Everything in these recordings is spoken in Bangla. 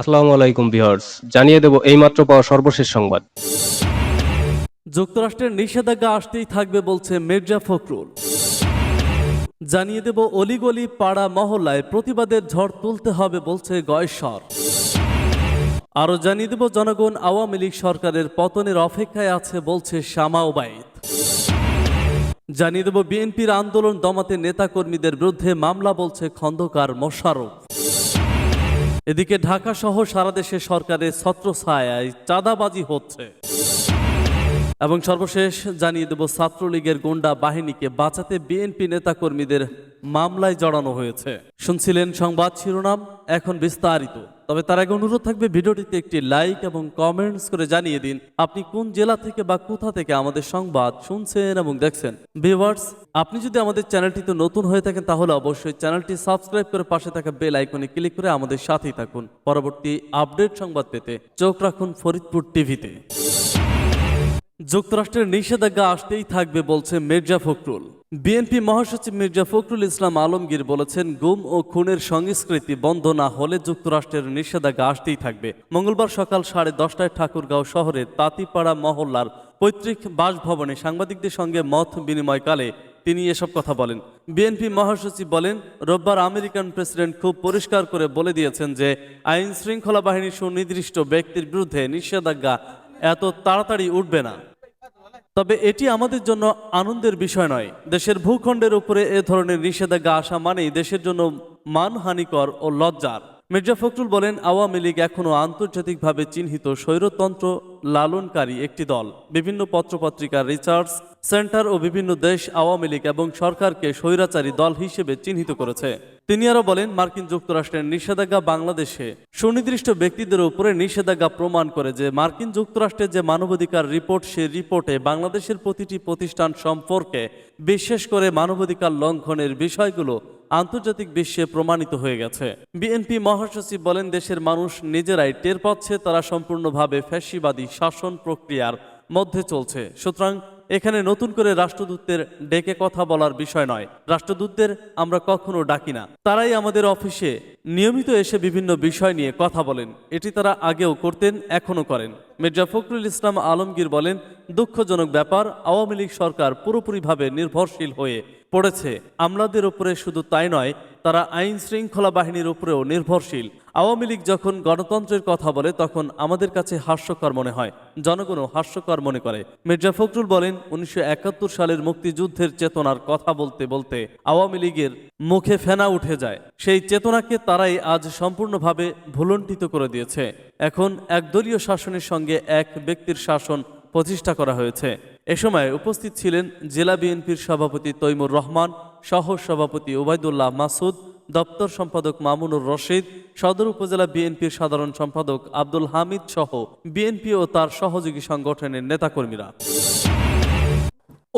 আসসালামু আলাইকুম ভিউয়ার্স, জানিয়ে দেব এইমাত্র পাওয়া সর্বশেষ সংবাদ। যুক্তরাষ্ট্রের নিষেধাজ্ঞা আসতেই থাকবে বলছে মির্জা ফখরুল। জানিয়ে দেব অলিগলি পাড়া মহল্লায় প্রতিবাদের ঝড় তুলতে হবে বলছে গয়েশ্বর। আরও জানিয়ে দেব জনগণ আওয়ামী লীগ সরকারের পতনের অপেক্ষায় আছে বলছে শামা ওবায়দ। জানিয়ে দেব বিএনপির আন্দোলন দমাতে নেতাকর্মীদের বিরুদ্ধে মামলা বলছে খন্দকার মোশারফ এদিকে ঢাকা সহ সারা দেশে সরকারের ছত্রছায়ায় চাঁদাবাজি হচ্ছে। এবং সর্বশেষ জানিয়ে দেব, ছাত্রলীগের গুন্ডা বাহিনীকে বাঁচাতে বিএনপি নেতাকর্মীদের মামলায় জড়ানো হয়েছে। শুনছিলেন সংবাদ শিরোনাম, এখন বিস্তারিত। তবে তার আগে অনুরোধ থাকবে ভিডিওটিতে একটি লাইক এবং কমেন্টস করে জানিয়ে দিন আপনি কোন জেলা থেকে বা কোথা থেকে আমাদের সংবাদ শুনছেন এবং দেখছেন। ভিউয়ার্স, আপনি যদি আমাদের চ্যানেলটিতে নতুন হয়ে থাকেন তাহলে অবশ্যই চ্যানেলটি সাবস্ক্রাইব করে পাশে থাকা বেল আইকনে ক্লিক করে আমাদের সাথেই থাকুন। পরবর্তী আপডেট সংবাদ পেতে চোখ রাখুন ফরিদপুর টিভিতে। যুক্তরাষ্ট্রের নিষেধাজ্ঞা আসতেই থাকবে বলছে মির্জা ফখরুল। বিএনপি মহাসচিব মির্জা ফখরুল ইসলাম আলমগীর বলেছেন, গুম ও খুনের সংস্কৃতি বন্ধ না হলে যুক্তরাষ্ট্রের নিষেধাজ্ঞা আসতেই থাকবে। মঙ্গলবার সকাল সাড়ে দশটায় ঠাকুরগাঁও শহরের তাঁতিপাড়া মহল্লার পৈতৃক বাসভবনে সাংবাদিকদের সঙ্গে মত বিনিময়কালে তিনি এসব কথা বলেন। বিএনপি মহাসচিব বলেন, রোববার আমেরিকান প্রেসিডেন্ট খুব পরিষ্কার করে বলে দিয়েছেন যে আইন শৃঙ্খলা বাহিনীর সুনির্দিষ্ট ব্যক্তির বিরুদ্ধে নিষেধাজ্ঞা এত তাড়াতাড়ি উঠবে না। তবে এটি আমাদের জন্য আনন্দের বিষয় নয়। দেশের ভূখণ্ডের উপরে এ ধরনের নিষেধাজ্ঞা আসা মানেই দেশের জন্য মানহানিকর ও লজ্জার। মির্জা ফখরুল বলেন, আওয়ামী লীগ এখনও আন্তর্জাতিকভাবে চিহ্নিত স্বৈরতন্ত্র লালনকারী একটি দল। বিভিন্ন পত্রপত্রিকার রিসার্চ সেন্টার ও বিভিন্ন দেশ আওয়ামী লীগ এবং সরকারকে স্বৈরাচারী দল হিসেবে চিহ্নিত করেছে। তিনি আরও বলেন, মার্কিন যুক্তরাষ্ট্রের নিষেধাজ্ঞা বাংলাদেশে সুনির্দিষ্ট ব্যক্তিদের উপরে নিষেধাজ্ঞা প্রমাণ করে যে মার্কিন যুক্তরাষ্ট্রের যে মানবাধিকার রিপোর্ট সেই রিপোর্টে বাংলাদেশের প্রতিটি প্রতিষ্ঠান সম্পর্কে বিশেষ করে মানবাধিকার লঙ্ঘনের বিষয়গুলো আন্তর্জাতিক বিশ্বে প্রমাণিত হয়ে গেছে। বিএনপি মহাসচিব বলেন, দেশের মানুষ নিজেরাই টের পাচ্ছে, তারা সম্পূর্ণভাবে ফ্যাসিবাদী শাসন প্রক্রিয়ার মধ্যে চলছে। সুতরাং এখানে নতুন করে রাষ্ট্রদূতদের ডেকে কথা বলার বিষয় নয়। রাষ্ট্রদূতদের আমরা কখনো ডাকি না। তারাই আমাদের অফিসে নিয়মিত এসে বিভিন্ন বিষয় নিয়ে কথা বলেন। এটি তারা আগেও করতেন, এখনও করেন। মির্জা ফখরুল ইসলাম আলমগীর বলেন, দুঃখজনক ব্যাপার, আওয়ামী লীগ সরকার পুরোপুরিভাবে নির্ভরশীল হয়ে পড়েছে, আমলাদের উপরে শুধু তাই নয়, তারা আইন শৃঙ্খলা বাহিনীর উপরেও নির্ভরশীল। আওয়ামী লীগ যখন গণতন্ত্রের কথা বলে, তখন আমাদের কাছে হাস্যকর মনে হয়। জনগণও হাস্যকর মনে করে। মির্জা ফখরুল বলেন, উনিশশো একাত্তর সালের মুক্তিযুদ্ধের চেতনার কথা বলতে বলতে আওয়ামী লীগের মুখে ফেনা উঠে যায়। সেই চেতনাকে তারাই আজ সম্পূর্ণভাবে ভুলণ্ঠিত করে দিয়েছে। এখন একদলীয় শাসনের সঙ্গে এক ব্যক্তির শাসন প্রতিষ্ঠা করা হয়েছে। এ সময় উপস্থিত ছিলেন জেলা বিএনপির সভাপতি তৈমুর রহমান, সহ সভাপতি ওবায়দুল্লাহ মাসুদ, দপ্তর সম্পাদক মামুনুর রশিদ, সদর উপজেলা বিএনপির সাধারণ সম্পাদক আব্দুল হামিদ সহ বিএনপি ও তার সহযোগী সংগঠনের নেতাকর্মীরা।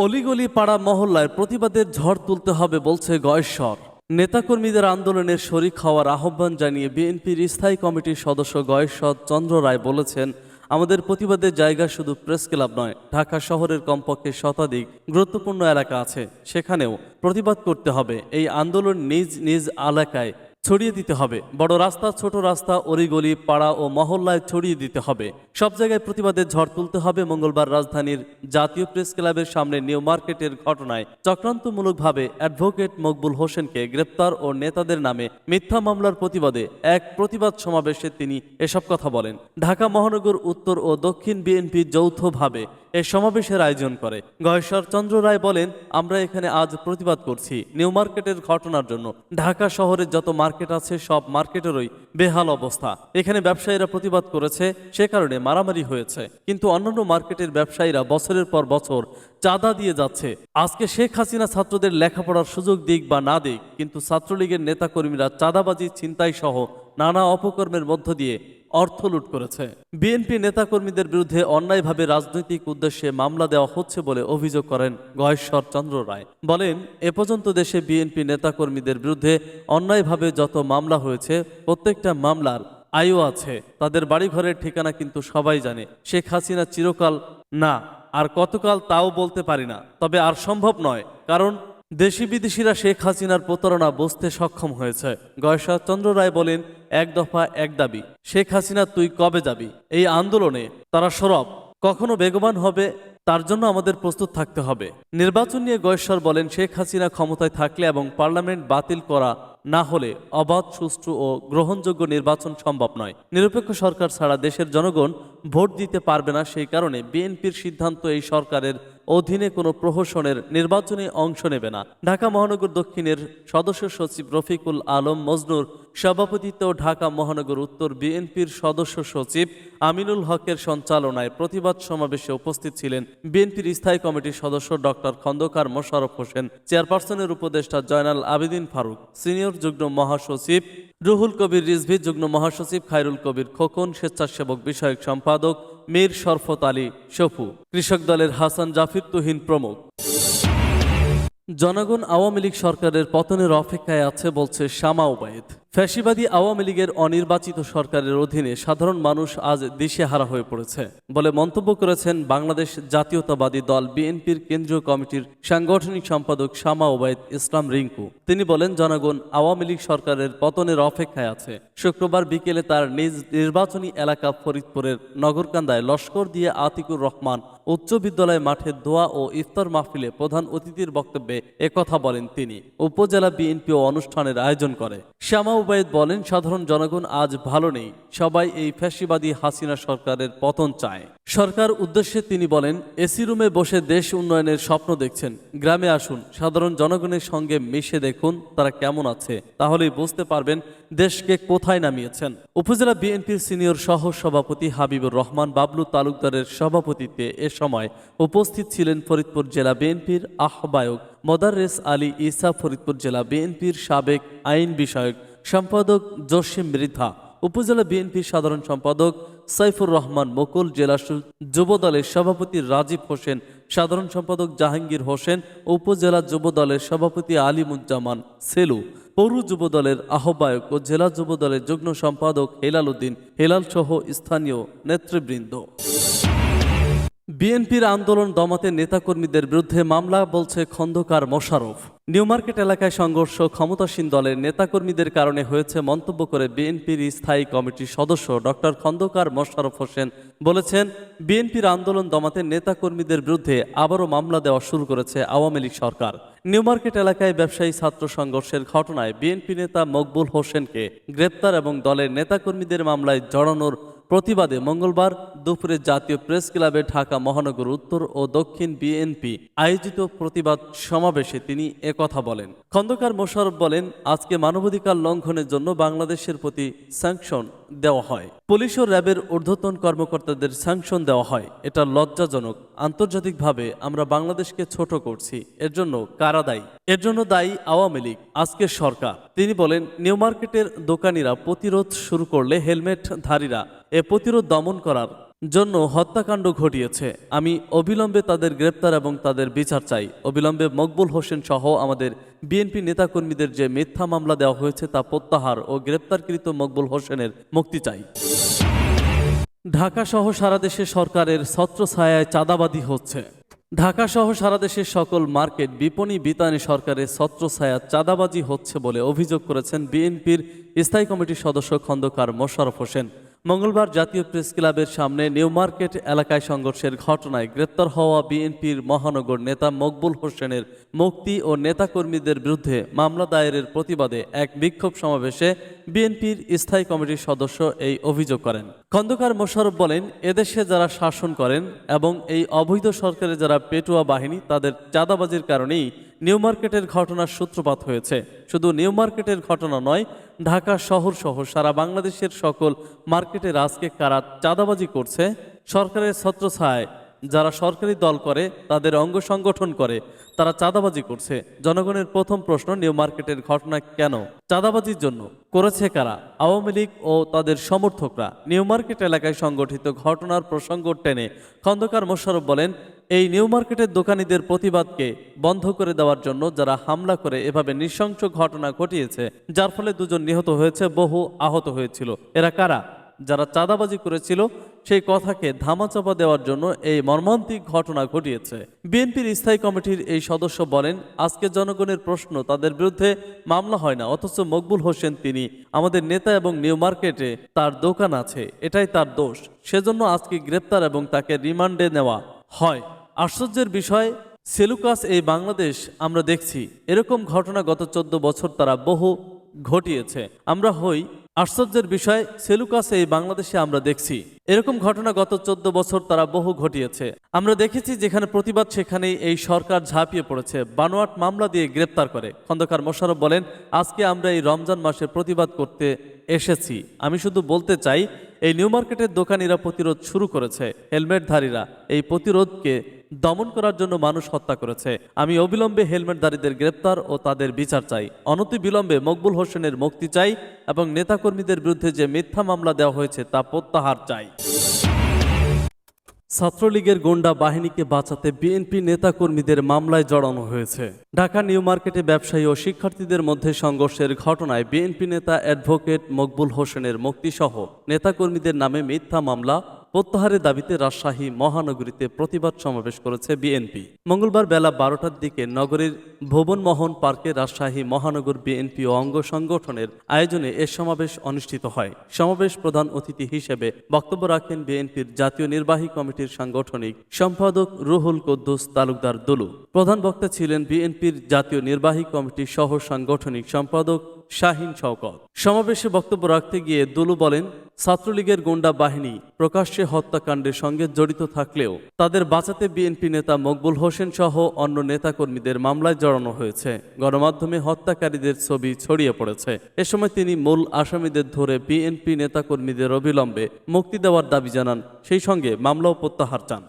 অলিগলি পাড়া মহল্লায় প্রতিবাদের ঝড় তুলতে হবে বলছে গয়েশ্বর। নেতাকর্মীদের আন্দোলনের শরিক হওয়ার আহ্বান জানিয়ে বিএনপির স্থায়ী কমিটির সদস্য গয়েশ্বর চন্দ্র রায় বলেছেন আমাদের প্রতিবাদের জায়গা শুধু প্রেস ক্লাব নয়, ঢাকা শহরের কমপক্ষে শতাধিক গুরুত্বপূর্ণ এলাকা আছে। সেখানেও প্রতিবাদ করতে হবে। এই আন্দোলন নিজ নিজ এলাকায় ছড়িয়ে দিতে হবে। বড় রাস্তা, ছোট রাস্তা, অরিগলি, পাড়া ও মহল্লায় ছড়িয়ে দিতে হবে। সব জায়গায় প্রতিবাদের ঝড় তুলতে হবে। মঙ্গলবার রাজধানীর জাতীয় প্রেস ক্লাবের সামনে নিউ মার্কেটের ঘটনায় চক্রান্তমূলকভাবে অ্যাডভোকেট মকবুল হোসেনকে গ্রেপ্তার ও নেতাদের নামে মিথ্যা মামলার প্রতিবাদে এক প্রতিবাদ সমাবেশে তিনি এসব কথা বলেন। ঢাকা মহানগর উত্তর ও দক্ষিণ বিএনপি যৌথভাবে এ সমাবেশের আয়োজন করে। গয়েশ্বর চন্দ্র রায় বলেন, আমরা এখানে আজ প্রতিবাদ করছি নিউ মার্কেটের ঘটনার জন্য। ঢাকা শহরের যত মার্কেট আছে সব মার্কেটেরই বেহাল অবস্থা। এখানে ব্যবসায়ীরা প্রতিবাদ করেছে, সে কারণে মারামারি হয়েছে। কিন্তু অন্যান্য মার্কেটের ব্যবসায়ীরা বছরের পর বছর চাঁদা দিয়ে যাচ্ছে। আজকে শেখ হাসিনা ছাত্রদের লেখাপড়ার সুযোগ দিক বা না দিক, কিন্তু ছাত্রলীগের নেতাকর্মীরা চাঁদাবাজি ছিনতাই সহ নানা অপকর্মের মধ্য দিয়ে অর্থ লুট করেছে। বিএনপি নেতাকর্মীদের বিরুদ্ধে অন্যায়ভাবে রাজনৈতিক উদ্দেশ্যে মামলা দেওয়া হচ্ছে বলে অভিযোগ করেন গয়েশ্বর চন্দ্র রায়। বলেন, এ পর্যন্ত দেশে বিএনপি নেতাকর্মীদের বিরুদ্ধে অন্যায়ভাবে যত মামলা হয়েছে, প্রত্যেকটা মামলার আয়ু আছে। তাদের বাড়িঘরের ঠিকানা কিন্তু সবাই জানে। শেখ হাসিনা চিরকাল না, আর কতকাল তাও বলতে পারি না। তবে আর সম্ভব নয়, কারণ দেশি বিদেশিরা শেখ হাসিনার প্রতারণা বুঝতে সক্ষম হয়েছে। গয়সা চন্দ্র রায় বলেন, এক দফা এক দাবি, শেখ হাসিনা তুই কবে যাবি? এই আন্দোলনে তারা সরব। কখনো বেগবান হবে, তার জন্য আমাদের প্রস্তুত থাকতে হবে। নির্বাচন নিয়ে গয়েশ্বর বলেন, শেখ হাসিনা ক্ষমতায় থাকলে এবং পার্লামেন্ট বাতিল করা না হলে অবাধ, সুষ্ঠু ও গ্রহণযোগ্য নির্বাচন সম্ভব নয়। নিরপেক্ষ সরকার ছাড়া দেশের জনগণ ভোট দিতে পারবে না সেই কারণে বিএনপির সিদ্ধান্ত এই সরকারের অধীনে কোনো প্রহসনের নির্বাচনে অংশ নেবে না। ঢাকা মহানগর দক্ষিণের সদস্য সচিব রফিকুল আলম মজনুর, সভাপতিত্ব ঢাকা মহানগর উত্তর বিএনপির সদস্য সচিব আমিনুল হকের সঞ্চালনায় প্রতিবাদ সমাবেশে উপস্থিত ছিলেন বিএনপির স্থায়ী কমিটির সদস্য ডক্টর খন্দকার মোশাররফ হোসেন, চেয়ারপারসনের উপদেষ্টা জয়নাল আবেদিন ফারুক, সিনিয়র যুগ্ম মহাসচিব রুহুল কবির রিজভি, যুগ্ম মহাসচিব খায়রুল কবির খোকন, স্বেচ্ছাসেবক বিষয়ক সম্পাদক মীর শরফত আলী সফু কৃষক দলের হাসান জাফির তুহিন প্রমুখ। জনগণ আওয়ামী লীগ সরকারের পতনের অপেক্ষায় আছে বলছে শামা ওবায়েদ। ফ্যাসিবাদী আওয়ামী লীগের অনির্বাচিত সরকারের অধীনে সাধারণ মানুষ আজ দিশেহারা হয়ে পড়েছে বলে মন্তব্য করেছেন বাংলাদেশ জাতীয়তাবাদী দল বিএনপির কেন্দ্রীয় কমিটির সাংগঠনিক সম্পাদক শামা ওবায়দ ইসলাম রিঙ্কু। তিনি বলেন, জনগণ আওয়ামী লীগ সরকারের পতনের অপেক্ষায় আছে। শুক্রবার বিকেলে তার নিজ নির্বাচনী এলাকা ফরিদপুরের নগরকান্দায় লস্কর দিয়ে আতিকুর রহমান উচ্চ বিদ্যালয় মাঠে দোয়া ও ইফতার মাহফিলে প্রধান অতিথির বক্তব্যে একথা বলেন তিনি। উপজেলা বিএনপি ও অনুষ্ঠানের আয়োজন করে। শ্যামা উবায়দ বলেন, সাধারণ জনগণ আজ ভালো নেই। সবাই এই ফ্যাসিবাদী হাসিনা সরকারের পতন চায়। সরকার উদ্দেশ্যে তিনি বলেন, এসি রুমে বসে দেশ উন্নয়নের স্বপ্ন দেখছেন। গ্রামে আসুন, সাধারণ জনগণের সঙ্গে মিশে দেখুন তারা কেমন আছে। তাহলেই বুঝতে পারবেন দেশকে কোথায় নামিয়েছেন। উপজেলা বিএনপির সিনিয়র সহ সভাপতি হাবিবুর রহমান বাবলু তালুকদারের সভাপতিত্বে এ সময় উপস্থিত ছিলেন ফরিদপুর জেলা বিএনপির আহ্বায়ক মদাররেস আলী ইসা ফরিদপুর জেলা বিএনপির সাবেক আইন বিষয়ক সম্পাদক জসিম মৃধা উপজেলা বিএনপির সাধারণ সম্পাদক সাইফুর রহমান মুকুল, জেলা যুবদলের সভাপতি রাজীব হোসেন, সাধারণ সম্পাদক জাহাঙ্গীর হোসেন উপজেলা যুবদলের সভাপতি আলিমুজ্জামান সেলু, পৌর যুবদলের আহ্বায়ক ও জেলা যুবদলের যুগ্ম সম্পাদক হেলাল উদ্দিন, হেলাল সহ স্থানীয় নেতৃবৃন্দ। বিএনপির আন্দোলন দমাতে নেতাকর্মীদের বিরুদ্ধে মামলা বলছে খন্দকার মোশারফ নিউ মার্কেট এলাকায় সংঘর্ষ, ক্ষমতাসীন দলের নেতাকর্মীদের কারণে হয়েছে মন্তব্য করে বিএনপির স্থায়ী কমিটির সদস্য ডক্টর খন্দকার মোশারফ হোসেন বলেছেন, বিএনপির আন্দোলন দমাতে নেতাকর্মীদের বিরুদ্ধে আবারও মামলা দেওয়া শুরু করেছে আওয়ামী লীগ সরকার। নিউ মার্কেট এলাকায় ব্যবসায়ী ছাত্র সংঘর্ষের ঘটনায় বিএনপি নেতা মকবুল হোসেনকে গ্রেপ্তার এবং দলের নেতাকর্মীদের মামলায় জড়ানোর প্রতিবাদে মঙ্গলবার দুপুরে জাতীয় প্রেস ক্লাবে ঢাকা মহানগর উত্তর ও দক্ষিণ বিএনপি আয়োজিত প্রতিবাদ সমাবেশে তিনি একথা বলেন। খন্দকার মোশারফ বলেন, আজকে মানবাধিকার লঙ্ঘনের জন্য বাংলাদেশের প্রতি স্যাংশন দেওয়া হয়। পুলিশ ও র্যাবের ঊর্ধ্বতন কর্মকর্তাদের স্যাংশন দেওয়া হয়। এটা লজ্জাজনক। আন্তর্জাতিকভাবে আমরা বাংলাদেশকে ছোট করছি। এর জন্য কারা দায়ী? এর জন্য দায়ী আওয়ামী লীগ আজকের সরকার। তিনি বলেন, নিউ মার্কেটের দোকানিরা প্রতিরোধ শুরু করলে হেলমেটধারীরা এ প্রতিরোধ দমন করার জন্য হত্যাকাণ্ড ঘটিয়েছে। আমি অবিলম্বে তাদের গ্রেপ্তার এবং তাদের বিচার চাই। অবিলম্বে মকবুল হোসেন সহ আমাদের বিএনপি নেতাকর্মীদের যে মিথ্যা মামলা দেওয়া হয়েছে তা প্রত্যাহার ও গ্রেপ্তারকৃত মকবুল হোসেনের মুক্তি চাই। ঢাকা সহ সারা দেশে সরকারের ছত্রছায়ায় চাঁদাবাদি হচ্ছে। ঢাকা সহ সারা দেশের সকল মার্কেট বিপণী বিতানে সরকারের ছত্র ছত্রছায়া চাঁদাবাজি হচ্ছে বলে অভিযোগ করেছেন বিএনপির স্থায়ী কমিটির সদস্য খন্দকার মোশারফ হোসেন। মঙ্গলবার জাতীয় প্রেস ক্লাবের সামনে নিউ মার্কেট এলাকায় সংঘর্ষের ঘটনায় গ্রেপ্তার হওয়া বিএনপির মহানগর নেতা মকবুল হোসেনের মুক্তি ও নেতাকর্মীদের বিরুদ্ধে মামলা দায়েরের প্রতিবাদে এক বিক্ষোভ সমাবেশে বিএনপির স্থায়ী কমিটির সদস্য এই অভিযোগ করেন। খন্দকার মোশারফ বলেন, এদেশে যারা শাসন করেন এবং এই অবৈধ সরকারের যারা পেটুয়া বাহিনী, তাদের চাঁদাবাজির কারণেই নিউ মার্কেটের ঘটনার সূত্রপাত হয়েছে। শুধু নিউ মার্কেটের ঘটনা নয়, ঢাকা শহর সহ সারা বাংলাদেশের সকল মার্কেটে আজকে কারা চাঁদাবাজি করছে, সরকারের ছত্রছায় যারা সরকারি দল করে, তাদের অঙ্গ সংগঠন করে, তারা চাঁদাবাজি করছে। জনগণের প্রথম প্রশ্ন, নিউ মার্কেটের ঘটনা কেন? চাঁদাবাজির জন্য করেছে কারা? আওয়ামী লীগ ও তাদের সমর্থকরা। নিউ মার্কেট এলাকায় সংগঠিত ঘটনার প্রসঙ্গ টেনে খন্দকার মোশারফ বলেন এই নিউ মার্কেটের দোকানীদের প্রতিবাদকে বন্ধ করে দেওয়ার জন্য যারা হামলা করে এভাবে নৃশংস ঘটনা ঘটিয়েছে, যার ফলে দুজন নিহত হয়েছে, বহু আহত হয়েছিল। এরা কারা? যারা চাঁদাবাজি করেছিল, সেই কথাকে ধামাচাপা দেওয়ার জন্য এই মর্মান্তিক ঘটনা ঘটিয়েছে। বিএনপির স্থায়ী কমিটির এই সদস্য বলেন, আজকে জনগণের প্রশ্ন, তাদের বিরুদ্ধে মামলা হয় না, অথচ মকবুল হোসেন তিনি আমাদের নেতা এবং নিউ মার্কেটে তার দোকান আছে, এটাই তার দোষ। সেজন্য আজকে গ্রেপ্তার এবং তাকে রিমান্ডে নেওয়া হয়। আশ্চর্যের বিষয়, সেলুকাস এই বাংলাদেশ আমরা দেখছি। এরকম ঘটনা গত চোদ্দ বছর তারা বহু ঘটিয়েছে। আমরা হই, আশ্চর্যের বিষয়, সেলুকাস এই বাংলাদেশে আমরা দেখছি। এরকম ঘটনা গত চোদ্দ বছর তারা বহু ঘটিয়েছে। আমরা দেখেছি যেখানে প্রতিবাদ সেখানেই এই সরকার ঝাঁপিয়ে পড়েছে, বানোয়াট মামলা দিয়ে গ্রেপ্তার করে। খন্দকার মোশারফ বলেন, আজকে আমরা এই রমজান মাসে প্রতিবাদ করতে এসেছি। আমি শুধু বলতে চাই, এই নিউ মার্কেটের দোকানিরা প্রতিরোধ শুরু করেছে, হেলমেটধারীরা। এই প্রতিরোধকে দমন করার জন্য মানুষ হত্যা করেছে। আমি অবিলম্বে হেলমেটধারীদের গ্রেপ্তার ও তাদের বিচার চাই। অনতি বিলম্বে মকবুল হোসেনের মুক্তি চাই এবং নেতাকর্মীদের বিরুদ্ধে যে মিথ্যা মামলা দেওয়া হয়েছে তা প্রত্যাহার চাই। ছাত্রলীগের গোন্ডা বাহিনীকে বাঁচাতে বিএনপি নেতাকর্মীদের মামলায় জড়ানো হয়েছে। ঢাকা নিউ মার্কেটে ব্যবসায়ী ও শিক্ষার্থীদের মধ্যে সংঘর্ষের ঘটনায় বিএনপি নেতা অ্যাডভোকেট মকবুল হোসেনের মুক্তিসহ নেতাকর্মীদের নামে মিথ্যা মামলা প্রত্যাহারের দাবিতে রাজশাহী মহানগরীতে প্রতিবাদ সমাবেশ করেছে বিএনপি। মঙ্গলবার বেলা বারোটার দিকে নগরীর ভুবনমোহন পার্কে রাজশাহী মহানগর বিএনপি ও অঙ্গ সংগঠনের আয়োজনে এ সমাবেশ অনুষ্ঠিত হয়। সমাবেশ প্রধান অতিথি হিসেবে বক্তব্য রাখেন বিএনপির জাতীয় নির্বাহী কমিটির সাংগঠনিক সম্পাদক রুহুল কুদ্দুস তালুকদার দুলু। প্রধান বক্তা ছিলেন বিএনপির জাতীয় নির্বাহী কমিটির সহ সাংগঠনিক সম্পাদক শাহিন শওকত। সমাবেশে বক্তব্য রাখতে গিয়ে দুলু বলেন, ছাত্রলীগের গুন্ডা বাহিনী প্রকাশ্যে হত্যাকাণ্ডের সঙ্গে জড়িত থাকলেও তাদের বাঁচাতে বিএনপি নেতা মকবুল হোসেন সহ অন্য নেতাকর্মীদের মামলায় জড়ানো হয়েছে। গণমাধ্যমে হত্যাকারীদের ছবি ছড়িয়ে পড়েছে। এ সময় তিনি মূল আসামিদের ধরে বিএনপি নেতাকর্মীদের অবিলম্বে মুক্তি দেওয়ার দাবি জানান। সেই সঙ্গে মামলাও প্রত্যাহার চান।